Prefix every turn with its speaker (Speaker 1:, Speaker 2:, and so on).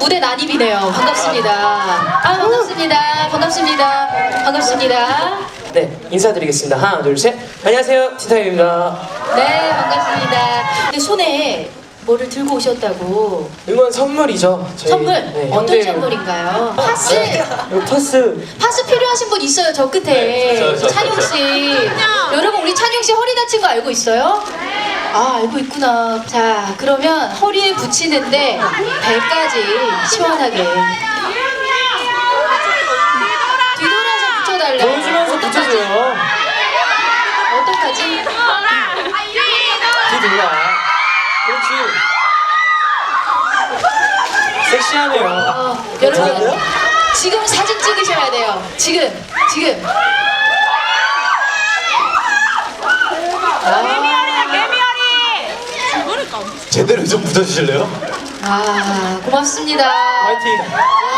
Speaker 1: 무대 난입이네요. 반갑습니다. 아, 반갑습니다. 반갑습니다. 반갑습니다.
Speaker 2: 네, 인사드리겠습니다. 하나, 둘, 셋. 안녕하세요, 티타임입니다.
Speaker 1: 네, 반갑습니다. 근데 손에 뭐를 들고 오셨다고.
Speaker 2: 이건 선물이죠. 저희,
Speaker 1: 선물?
Speaker 2: 네,
Speaker 1: 어떤
Speaker 2: 현대-
Speaker 1: 선물인가요? 파스?
Speaker 2: 이거 파스.
Speaker 1: 파스 필요하신 분 있어요, 저 끝에.
Speaker 3: 네, 저, 저,
Speaker 1: 찬용
Speaker 3: 저,
Speaker 1: 씨. 여러분, 우리 찬용 씨 허리 다친 거 알고 있어요? 아, 알고 있구나. 자, 그러면 허리에 붙이는데 배까지 시원하게. 뒤돌아서 붙여달래요.
Speaker 2: 보여주면서 붙여줘요.
Speaker 1: 어떡하지?
Speaker 2: 뒤돌아. 그렇지. 섹시하네요.
Speaker 1: 어, 여러분,
Speaker 2: 괜찮은데요?
Speaker 1: 지금 사진 찍으셔야 돼요. 지금, 지금.
Speaker 3: 제대로 좀 붙여주실래요?
Speaker 1: 아, 고맙습니다.
Speaker 2: 화이팅.